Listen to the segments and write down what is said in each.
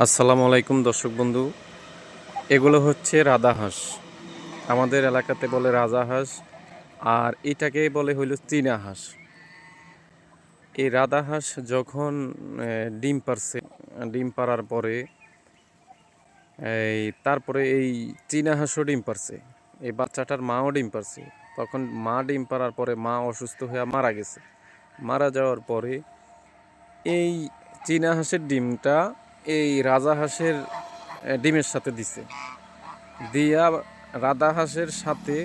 আসসালামু আলাইকুম দর্শক বন্ধু। এগুলো হচ্ছে রাধা হাঁস। আমাদের এলাকাতে বলে রাজা হাঁস আর এটাকেই বলে হইল চীনা হাঁস। এই রাধা হাঁস যখন ডিম পারছে, ডিম পারার পরে, এই তারপরে এই চীনা হাঁসও ডিম পারছে, এই বাচ্চাটার মাও ডিম পারছে। তখন মা ডিম পারার পরে মা অসুস্থ হয়ে মারা গেছে। মারা যাওয়ার পরে এই চীনা হাঁসের ডিমটা এই রাজা হাঁসের ডিমের সাথে দিছে। দিয়া রাধা হাঁসের সাথে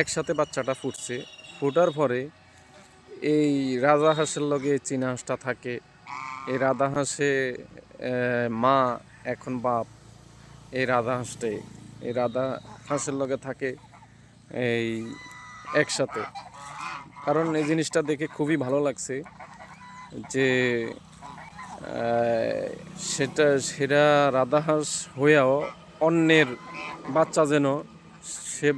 একসাথে বাচ্চাটা ফুটছে। ফুটার পরে এই রাজা হাঁসের লগে চীনা হাঁসটা থাকে। এই রাধা হাঁসে মা, এখন বাপ, এই রাধা হাঁসটাই। এই রাধা হাঁসের লগে থাকে এই একসাথে। কারণ এই জিনিসটা দেখে খুবই ভালো লাগছে যে সেটা সেটা রাধাহাঁস হয়েও অন্যের বাচ্চা যেন সে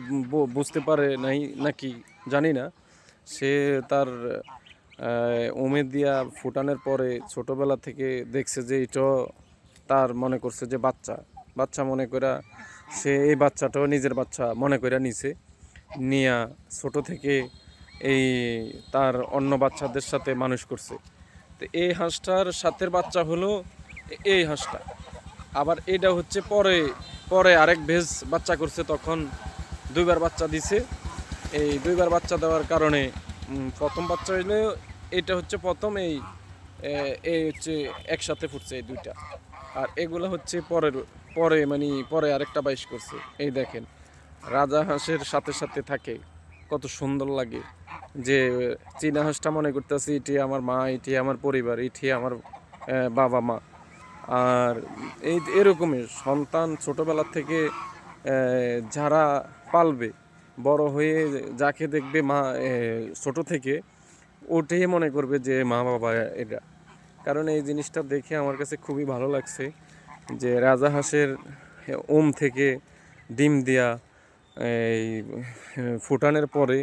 বুঝতে পারে নাই নাকি জানি না। সে তার আহ, উমেদ দিয়া ফুটানোর পরে ছোটবেলা থেকে দেখছে যে এটা তার মনে করছে যে বাচ্চা। বাচ্চা মনে করা সে এই বাচ্চাটাও নিজের বাচ্চা মনে করে নিছে। নিয়া ছোট থেকে এই তার অন্য বাচ্চাদের সাথে মানুষ করছে। তো এই হাঁসটার সাথের বাচ্চা হলো এই হাঁসটা। আবার এটা হচ্ছে পরে পরে আরেক ভেজ বাচ্চা করছে তখন দুইবার বাচ্চা দিছে। এই দুইবার বাচ্চা দেওয়ার কারণে প্রথম বাচ্চা হইলে এটা হচ্ছে প্রথম, এই এই হচ্ছে একসাথে ফুটছে এই দুইটা। আর এগুলো হচ্ছে পরের, পরে মানে পরে আরেকটা বাইশ করছে। এই দেখেন, রাজা হাঁসের সাথে সাথে থাকে, কত সুন্দর লাগে। যে চীনা হাঁসটা মনে করতেছি, এটি আমার মা, এটি আমার পরিবার, এটি আমার বাবা মা। আর এই, এরকমই সন্তান ছোটবেলা থেকে যারা পালবে, বড় হয়ে যাকে দেখবে মা ছোট থেকে, ওটাই মনে করবে যে মা, বাবা এটা কারণ এই জিনিসটা দেখে আমার কাছে খুবই ভালো লাগছে যে রাজা হাঁসের ওম থেকে ডিম দেয়া, এই ফুটানের পরে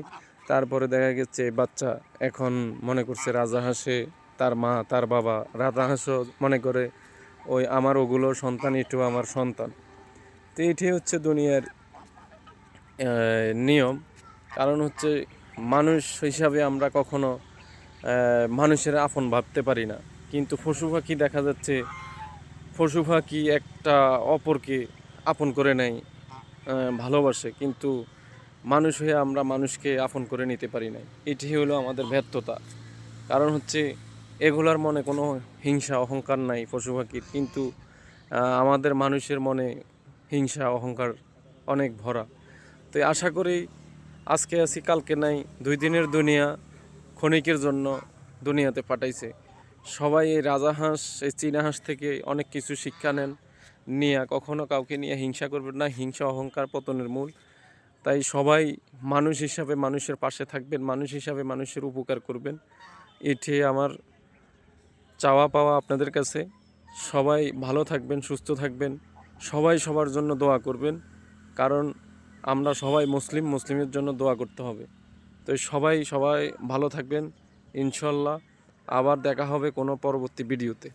তারপরে দেখা গেছে বাচ্চা এখন মনে করছে রাজা হাঁসে, তার মা, তার বাবা। রাজা হাঁসও মনে করে, ওই আমার ওগুলো সন্তান এটু আমার সন্তান। তো এটি হচ্ছে দুনিয়ার নিয়ম। কারণ হচ্ছে মানুষ হিসাবে আমরা কখনো মানুষের আপন ভাবতে পারি না। কিন্তু পশু পাখি দেখা যাচ্ছে, পশু পাখি একটা অপরকে আপন করে নেয় ভালোবাসে। কিন্তু মানুষ হয়ে আমরা মানুষকে আপন করে নিতে পারি না এটি হলো আমাদের ব্যর্থতা। কারণ হচ্ছে এগুলার মনে কোনো হিংসা, অহংকার নাই পশু পাখির। কিন্তু আমাদের মানুষের মনে হিংসা, অহংকার অনেক ভরা। তো আশা করি আজকে আছি, কালকে নাই, দুই দিনের দুনিয়া ক্ষণিকের জন্য দুনিয়াতে পাঠাইছে। সবাই এই রাজা হাঁস, এই চীনা হাঁস থেকে অনেক কিছু শিক্ষা নেন। নিয়ে কখনো কাউকে নিয়ে হিংসা করবেন না। হিংসা, অহংকার পতনের মূল। তাই সবাই মানুষ হিসাবে মানুষের পাশে থাকবেন, মানুষ হিসাবে মানুষের উপকার করবেন। এটি আমার চাওয়া পাওয়া আপনাদের কাছে। সবাই ভালো থাকবেন, সুস্থ থাকবেন। সবাই সবার জন্য দোয়া করবেন, কারণ আমরা সবাই মুসলিম, মুসলিমের জন্য দোয়া করতে হবে। তো সবাই সবাই ভালো থাকবেন, ইনশাল্লাহ। আবার দেখা হবে কোনো পরবর্তী ভিডিওতে।